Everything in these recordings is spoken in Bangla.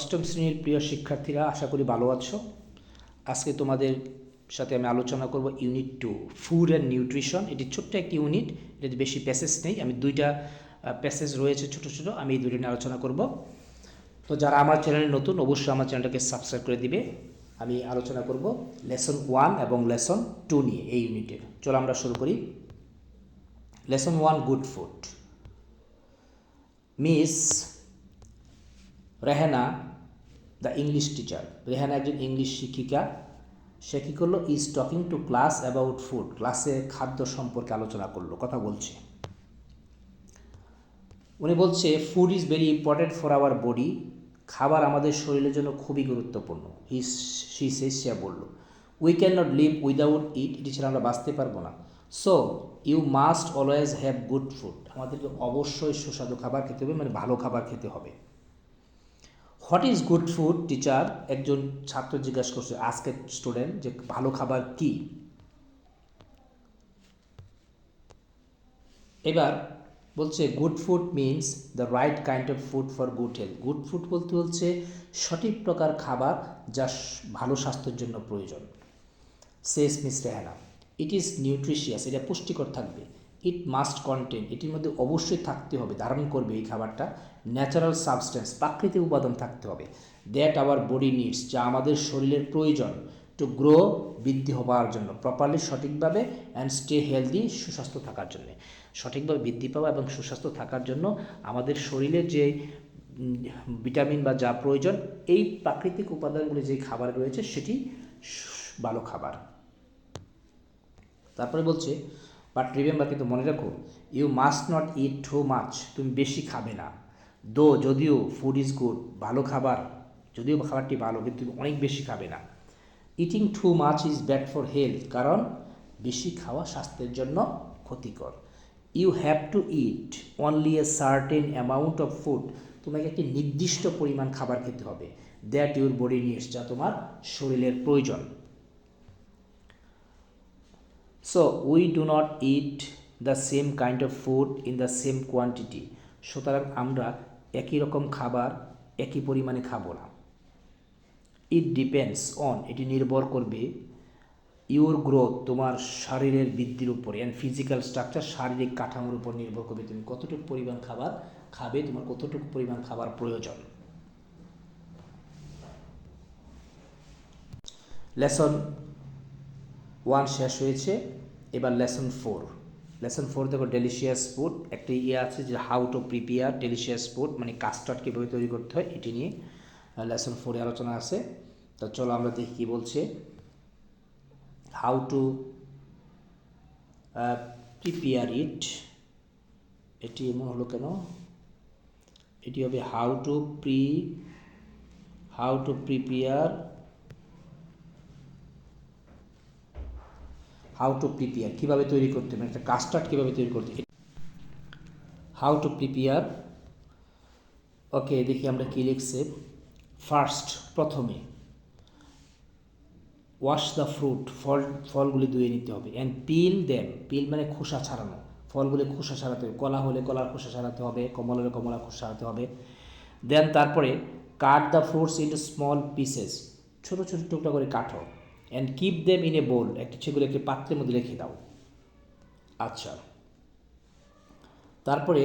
অষ্টম শ্রেণির প্রিয় শিক্ষার্থীরা, আশা করি ভালো আছো। আজকে তোমাদের সাথে আমি আলোচনা করব unit two, food and nutrition. এটি ছোট্ট একটি ইউনিট, এটাতে বেশি প্যাসেজ নেই। আমি দুইটা প্যাসেজ রয়েছে ছোট ছোট, আমি এই দুটো নিয়ে আলোচনা করব। তো যারা আমার চ্যানেলে নতুন, অবশ্যই আমার চ্যানেলটাকে সাবস্ক্রাইব করে দিবে। আমি আলোচনা করব লেসন ওয়ান এবং লেসন টু নিয়ে এই ইউনিটের চলো আমরা শুরু করি। Lesson one, good food. Miss Rehana the English teacher Rehana একজন ইংলিশ শিক্ষিকা। সে কী করল? Is talking to class about food ক্লাসে খাদ্য সম্পর্কে আলোচনা করল, কথা বলছে। উনি বলছে food is very important for our body খাবার আমাদের শরীরের জন্য খুবই গুরুত্বপূর্ণ। হি সি সে বলল we can not live without it এটি ছাড়া আমরা বাঁচতে পারব না। So you must always have good food আমাদেরকে অবশ্যই সুস্বাদু খাবার খেতে হবে মানে ভালো খাবার খেতে হবে। What is good food teacher একজন ছাত্র জিজ্ঞাসা করছে, আজকের স্টুডেন্ট যে ভালো খাবার কি? এবার বলছে good food means the right kind of food for good health good food বলতে হচ্ছে সঠিক প্রকার খাবার যা ভালো স্বাস্থ্যের জন্য প্রয়োজন। শেষ miss Rehana it is nutritious এটা পুষ্টিকর থাকবে। ইট মাস্ট কন্টেন্ট এটির মধ্যে অবশ্যই থাকতে হবে, ধারণ করবে এই খাবারটা ন্যাচারাল সাবস্টেন্স প্রাকৃতিক উপাদান থাকতে হবে। দ্যাট আওয়ার বডি নিডস যা আমাদের শরীরের প্রয়োজন টু গ্রো বৃদ্ধি হওয়ার জন্য প্রপারলি সঠিকভাবে অ্যান্ড স্টে হেলদি সুস্বাস্থ্য থাকার জন্য। সঠিকভাবে বৃদ্ধি পাওয়া এবং সুস্বাস্থ্য থাকার জন্য আমাদের শরীরের যে ভিটামিন বা যা প্রয়োজন, এই প্রাকৃতিক উপাদানগুলি যে খাবার রয়েছে, সেটি ভালো খাবার। তারপরে বলছে বাট রিমেম্বার কিন্তু মনে রাখো you must not eat too much তুমি বেশি খাবে না। দো যদিও ফুড ইজ গুড ভালো খাবার, যদিও খাবারটি ভালো, কিন্তু তুমি অনেক বেশি খাবে না। Eating too much is bad for health কারণ বেশি খাওয়া স্বাস্থ্যের জন্য ক্ষতিকর। You have to eat only a certain amount of food তোমাকে একটি নির্দিষ্ট পরিমাণ খাবার খেতে হবে। দ্যাট ইউর বডি নিডস যা তোমার শরীরের প্রয়োজন। So we do not eat the same kind of food in the same quantity সুতরাং আমরা একই রকম খাবার, একই পরিমাণে খাব না। ইট ডিপেন্ডস অন এটি নির্ভর করবে ইউর গ্রোথ তোমার শরীরের বৃদ্ধির উপরে। অ্যান্ড ফিজিক্যাল স্ট্রাকচার শারীরিক কাঠামোর উপর নির্ভর করবে তুমি কতটুকু পরিমাণ খাবার খাবে, তোমার কতটুকু পরিমাণ খাবার প্রয়োজন। লেসন ওয়ান শেষ হয়েছে। এবার লেসন ফোর। লেসন ফোর দেখো ডেলিশিয়াস ফুড একটা ইয়ে আছে যে how to prepare delicious food মানে কাস্টার্ড কীভাবে তৈরি করতে হয়, এটি নিয়ে লেসন ফোরে আলোচনা আছে। তো চলো আমরা দেখি কী বলছে। হাউ টু প্রিপেয়ার ইট এটি এমন হলো কেন? এটি হবে how to pre how to prepare how to prepare কীভাবে তৈরি করতে হবে, একটা কাস্টার্ড কীভাবে তৈরি করতে হবে। হাউ টু প্রিপেয়ার ওকে দেখি আমরা কী লিখছে। ফার্স্ট প্রথমে ওয়াশ দ্য ফ্রুট ফল, ফলগুলি ধুয়ে নিতে হবে অ্যান্ড পিল দেম পিল মানে খোসা ছাড়ানো, ফলগুলি খোসা ছাড়াতে হবে, কলা হলে কলার খোসা ছাড়াতে হবে, কমলা হলে কমলা খোসা ছাড়াতে হবে। দেন তারপরে cut the fruits into small pieces ছোটো ছোটো টুকরা করে কাটো। And keep them in a bowl একটি সেগুলো একটি পাত্রের মধ্যে রেখে দাও। আচ্ছা। তারপরে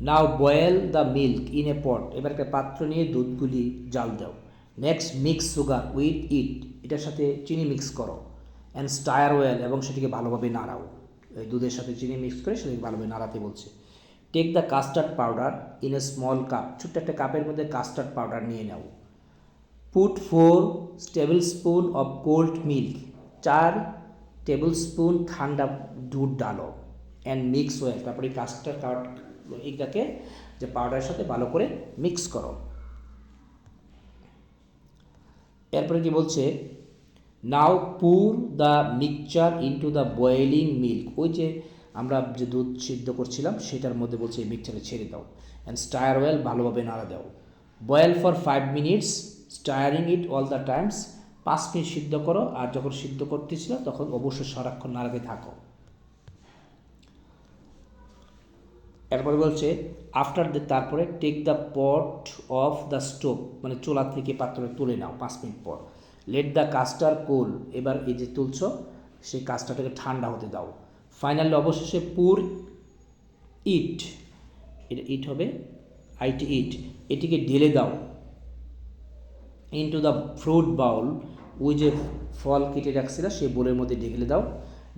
now boil the milk in a pot এবার একটা পাত্র নিয়ে দুধগুলি জাল দাও। Next mix sugar with it এটার সাথে চিনি মিক্স করো। অ্যান্ড স্টায়ার ওয়েল এবং সেটিকে ভালোভাবে নাড়াও। এই দুধের সাথে চিনি মিক্স করে সেটাকে ভালোভাবে নাড়াতে বলছে। Take the custard powder in a small cup ছোট্ট একটা কাপের মধ্যে কাস্টার্ড পাউডার নিয়ে নাও। Tablespoon of cold milk চার টেবিল স্পুন ঠান্ডা দুধ ডালো অ্যান্ড মিক্স ওয়েল তারপরে কাস্টার্ড কাউট এইটাকে যে পাউডারের সাথে ভালো করে মিক্স করো। এরপরে কি বলছে? Now pour the mixture into the boiling milk ওই যে আমরা যে দুধ সিদ্ধ করছিলাম, সেটার মধ্যে বলছে এই মিক্সচারে ছেড়ে দাও। অ্যান্ড স্টায়ার ওয়েল ভালোভাবে নাড়া দাও। Boil for five minutes stirring it all the times পাঁচ মিনিট সিদ্ধ করো, আর যখন সিদ্ধ করতেছিল, তখন অবশ্যই সারাক্ষণ নাড়াতে থাকো। এরপরে বলছে আফটার দ্য তারপরে take the pot off the stove মানে চোলা থেকে পাত্রে তুলে নাও পাঁচ মিনিট পর। লেট দ্য কাস্টার কোল এবার এই যে তুলছ, সেই কাস্টারটাকে ঠান্ডা হতে দাও। ফাইনালি অবশেষে পুর ইট এটা ইট হবে। আইটি ইট এটিকে ঢেলে দাও। ইনটু দ্য ফ্রুট বাউল ওই যে ফল কেটে রাখছিল, সেই বোলের মধ্যে ঢেলে দাও।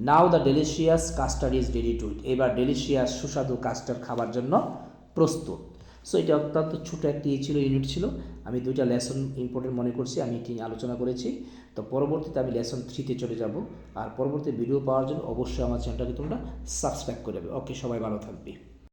Now the delicious custard is ready to eat এবার ডেলিশিয়াস সুস্বাদু কাস্টার্ড খাবার জন্য প্রস্তুত। সো এটা অত্যন্ত ছোটো একটি ছিল ইউনিট ছিল। আমি দুইটা লেসন ইম্পর্টেন্ট মনে করছি, আমি এটি নিয়ে আলোচনা করেছি। তো পরবর্তীতে আমি লেসন থ্রিতে চলে যাব। আর পরবর্তী ভিডিও পাওয়ার জন্য অবশ্যই আমার চ্যানেলটাকে তোমরা সাবস্ক্রাইব করে দেবে ওকে সবাই ভালো থাকবে।